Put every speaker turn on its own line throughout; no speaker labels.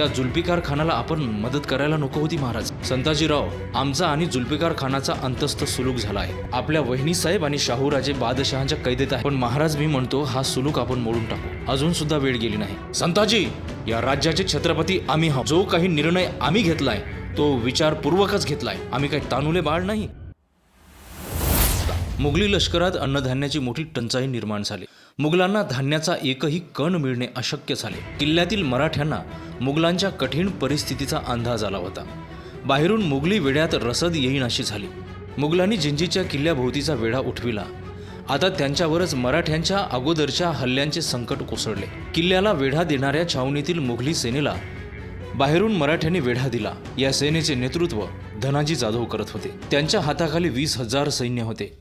त्या जुल्फिकार खानाला आपण मदत करायला नको होती महाराज. संताजीराव आमचा आणि जुल्फिकार खानाचा अंतस्थ सुलूक झाला आहे आपल्या वहिनी साहेब आणि शाहूराजे बादशहाच्या कैदेत आहे पण महाराज मी म्हणतो हा सुलूक आपण मोडून टाकू. अजून सुद्धा वेळ गेली नाही. संताजी या राज्याचे छत्रपती आम्ही जो काही निर्णय आम्ही घेतलाय तो विचारपूर्वकच घेतलाय. आम्ही काही तानुले बाळ नाही? मुघली लष्करात अन्नधान्याची मोठी टंचाई निर्माण झाली. मुघलांना धान्याचा एकही कण मिळणे अशक्य झाले. किल्ल्यातील मराठ्यांना मुघलांच्या कठीण परिस्थितीचा अंदाज आला होता. बाहेरून मुघली वेड्यात रसद येईन अशी झाली. मुघलांनी जिंजीच्या किल्ल्याभोवतीचा वेढा उठविला. आता त्यांच्यावरच मराठ्यांच्या अगोदरच्या हल्ल्यांचे संकट कोसळले. किल्ल्याला वेढा देणाऱ्या छावणीतील मुघली सेनेला बाहेरून मराठ्यांनी वेढा दिला. या सेनेचे नेतृत्व धनाजी जाधव करत होते. त्यांच्या हाताखाली वीस हजार सैन्य होते.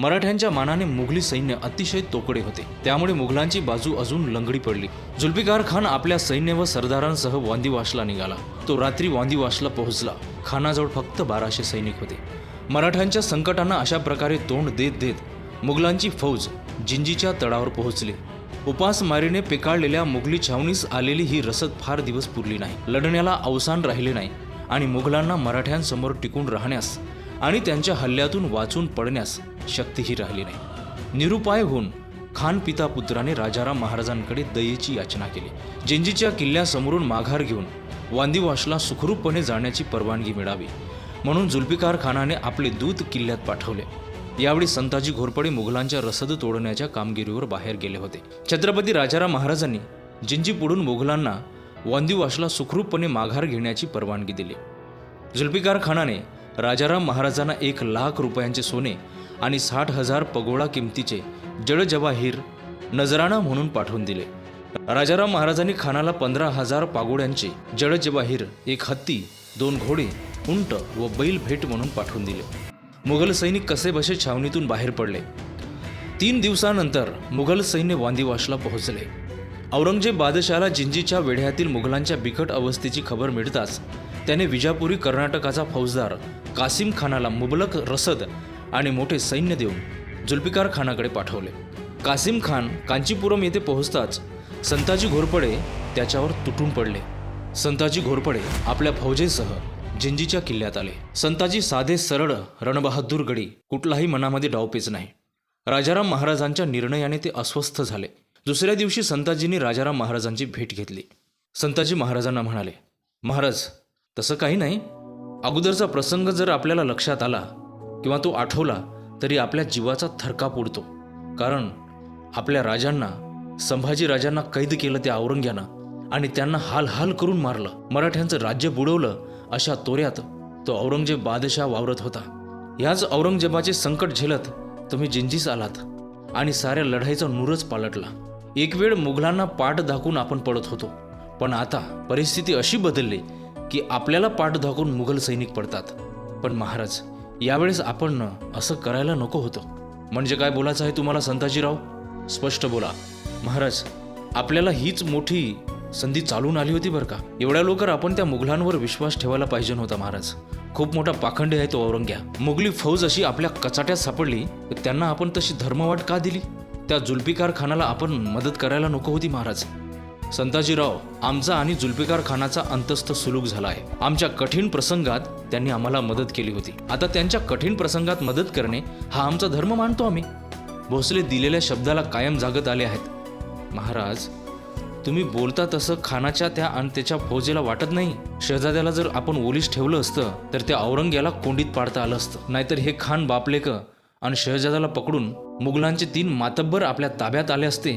मराठ्यांच्या मानाने मुघली सैन्य अतिशय तोकडे होते. त्यामुळे मुघलांची बाजू अजून लंगडी पडली. जुल्फिकार खान आपल्या सैन्य व सरदारांसह वांदीवाशला निघाला. तो रात्री वांदीवाशला पोहोचला. खानाजवळ फक्त बाराशे सैनिक होते. मराठ्यांच्या संकटांना अशा प्रकारे तोंड देत देत मुघलांची फौज जिंजीच्या तळावर पोहोचली. उपासमारीने पिकाळलेल्या मुघली छावणीस आलेली ही रसद फार दिवस पुरली नाही. लढण्याला अवसान राहिले नाही आणि मुघलांना मराठ्यांसमोर टिकून राहण्यास आणि त्यांच्या हल्ल्यातून वाचून पडण्यास शक्तीही राहिली नाही. निरुपाय होऊन खान पिता पुत्राने राजाराम महाराजांकडे दयेची याचना केली. जिंजीच्या किल्ल्यासमोरून माघार घेऊन वांदिवासला सुखरूपपणे जाण्याची परवानगी मिळावी म्हणून जुल्फिकार खानाने आपले दूत किल्ल्यात पाठवले. यावेळी संताजी घोरपडे मुघलांच्या रसद तोडण्याच्या कामगिरीवर बाहेर गेले होते. छत्रपती राजाराम महाराजांनी जिंजी पुढून मुघलांना वांदिवासला सुखरूपपणे माघार घेण्याची परवानगी दिली. जुल्फिकार खानाने राजाराम महाराजांना एक लाख रुपयांचे सोने आणि साठ हजार पगोळा किमतीचे जडजवाहीर नजराणा म्हणून पाठवून दिले. राजाराम महाराजांनी खानाला पंधरा हजार पागोड्यांचे जडजवाहीर एक हत्ती दोन घोडे उंट व बैल भेट म्हणून पाठवून दिले. मुघल सैनिक कसे बसे छावणीतून बाहेर पडले? तीन दिवसानंतर मुघल सैन्य वांदिवासला पोहोचले. औरंगजेब बादशाला जिंजीच्या वेढ्यातील मुघलांच्या बिकट अवस्थेची खबर मिळताच त्याने विजापुरी कर्नाटकाचा फौजदार कासिम खानाला मुबलक रसद आणि मोठे सैन्य देऊन जुल्पिकार खानाकडे पाठवले. कासिम खान कांचीपुरम येथे पोहोचताच संताजी घोरपडे त्याच्यावर तुटून पडले. संताजी घोरपडे आपल्या फौजेसह जिंजीच्या किल्ल्यात आले. संताजी साधे सरळ रणबहादूर गडी कुठलाही मनामध्ये डावपेच नाही. राजाराम महाराजांच्या निर्णयाने ते अस्वस्थ झाले. दुसऱ्या दिवशी संताजींनी राजाराम महाराजांची भेट घेतली. संताजी महाराजांना म्हणाले महाराज तसं काही नाही. अगोदरचा प्रसंग जर आपल्याला लक्षात आला किंवा तो आठवला तरी आपल्या जीवाचा थरकाप उडतो. कारण आपल्या राजांना संभाजी राजांना कैद केलं त्या औरंग्यानं आणि त्यांना हाल हाल करून मारलं. मराठ्यांचं राज्य बुडवलं अशा तोऱ्यात तो औरंगजेब बादशाह वावरत होता. याच औरंगजेबाचे संकट झेलत तुम्ही जिंजीस आलात आणि साऱ्या लढाईचा नूरच पालटला. एक वेळ मुघलांना पाठ दाखवून आपण पडत होतो. पण आता परिस्थिती अशी बदलली की आपल्याला पाठ दाखवून मुघल सैनिक पडतात. पण महाराज यावेळेस आपण असं करायला नको होतं. म्हणजे काय बोलायचं आहे तुम्हाला संताजीराव? स्पष्ट बोला. महाराज आपल्याला हीच मोठी संधी चालून आली होती बरं का? एवढ्या लवकर आपण त्या मुघलांवर विश्वास ठेवायला पाहिजे नव्हता महाराज. खूप मोठा पाखंड आहे तो औरंग्या. मुघली फौज अशी आपल्या कचाट्यात सापडली तर त्यांना आपण तशी धर्मवाट का दिली? त्या जुल्फिकार खानाला आपण मदत करायला नको होती महाराज. संताजीराव आमचा आणि जुल्फिकार खानाचा अंतस्थ सुलूक झाला आहे. आमच्या कठीण प्रसंगात त्यांनी आम्हाला मदत केली होती. आता त्यांच्या कठीण प्रसंगात मदत करणे हा आमचा धर्म मानतो आम्ही. भोसले दिलेल्या शब्दाला कायम जागत आले आहेत. महाराज तुम्ही बोलता तसं खानाच्या त्या आणि त्याच्या फौजेला वाटत नाही. शहजाद्याला जर आपण ओलीस ठेवलं असतं तर त्या औरंग्याला कोंडीत पाडता आलं असतं. नाहीतर हे खान बापलेक आणि शहजाद्याला पकडून मुघलांचे तीन मातब्बर आपल्या ताब्यात आले असते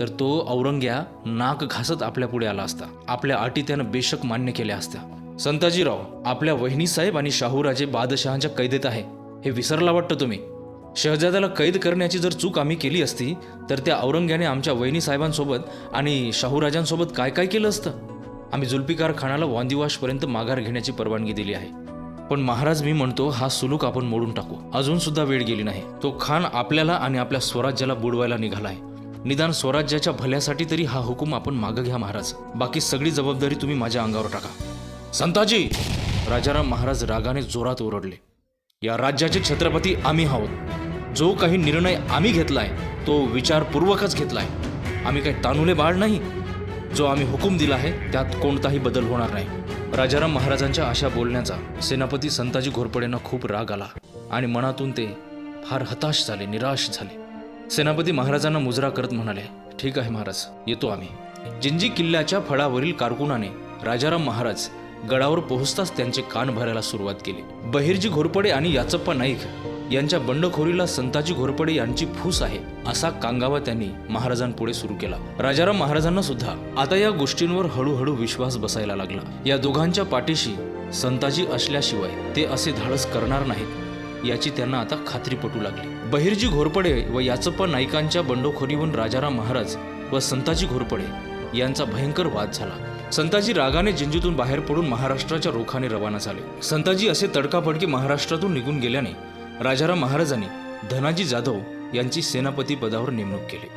तर तो औरंग्या नाक घासत आपल्या पुढे आला असता. आपल्या अटी त्यानं बेशक मान्य केल्या असत्या. संताजीराव आपल्या वहिनीसाहेब आणि शाहूराजे बादशहाच्या कैदेत आहे. हे विसरला वाटतं तुम्ही? शहजाद्याला कैद करण्याची जर चूक आम्ही केली असती तर त्या औरंग्याने आमच्या वहिनीसाहेबांसोबत आणि शाहूराजांसोबत काय काय केलं असतं? आम्ही जुल्फिकार खानाला वांदिवाशपर्यंत माघार घेण्याची परवानगी दिली आहे. पण महाराज मी म्हणतो हा सुलूक आपण मोडून टाकू. अजून सुद्धा वेळ गेली नाही. तो खान आपल्याला आणि आपल्या स्वराज्याला बुडवायला निघाला आहे. निदान स्वराज्याच्या भल्यासाठी तरी हा हुकूम आपण मागं घ्या महाराज. बाकी सगळी जबाबदारी तुम्ही माझ्या अंगावर टाका. संताजी! राजाराम महाराज रागाने जोरात ओरडले. या राज्याचे छत्रपती आम्ही आहोत. जो काही निर्णय आम्ही घेतलाय तो विचारपूर्वकच घेतलाय. आम्ही काही तानुले बाळ नाही. जो आम्ही हुकूम दिला आहे त्यात कोणताही बदल होणार नाही. राजाराम महाराजांच्या अशा बोलण्याचा सेनापती संताजी घोरपडेंना खूप राग आला आणि मनातून ते फार हताश झाले निराश झाले. सेनापती महाराजांना मुजरा करत म्हणाले ठीक आहे महाराज येतो आम्ही. जिंजी किल्ल्याच्या फळावरील कारकुनाने राजाराम महाराज गडावर पोहोचताच त्यांचे कान भरायला सुरुवात केली. बहिर्जी घोरपडे आणि याचप्पा नाईक यांच्या बंडखोरीला संताजी घोरपडे यांची फूस आहे असा कांगावा त्यांनी महाराजांपुढे सुरू केला. राजाराम महाराजांना सुद्धा आता या गोष्टींवर हळूहळू विश्वास बसायला लागला. या दोघांच्या पाठीशी संताजी असल्याशिवाय ते असे धाडस करणार नाहीत याची त्यांना आता खात्री पटू लागली. बहिर्जी घोरपडे व याचप्पा नाईकांच्या बंडखोरीवरून राजाराम महाराज व संताजी घोरपडे यांचा भयंकर वाद झाला. संताजी रागाने जिंजीतून बाहेर पडून महाराष्ट्राच्या रोखाने रवाना झाले. संताजी असे तडकाफडकी महाराष्ट्रातून निघून गेल्याने राजाराम महाराजांनी धनाजी जाधव यांची सेनापती पदावर नेमणूक केली.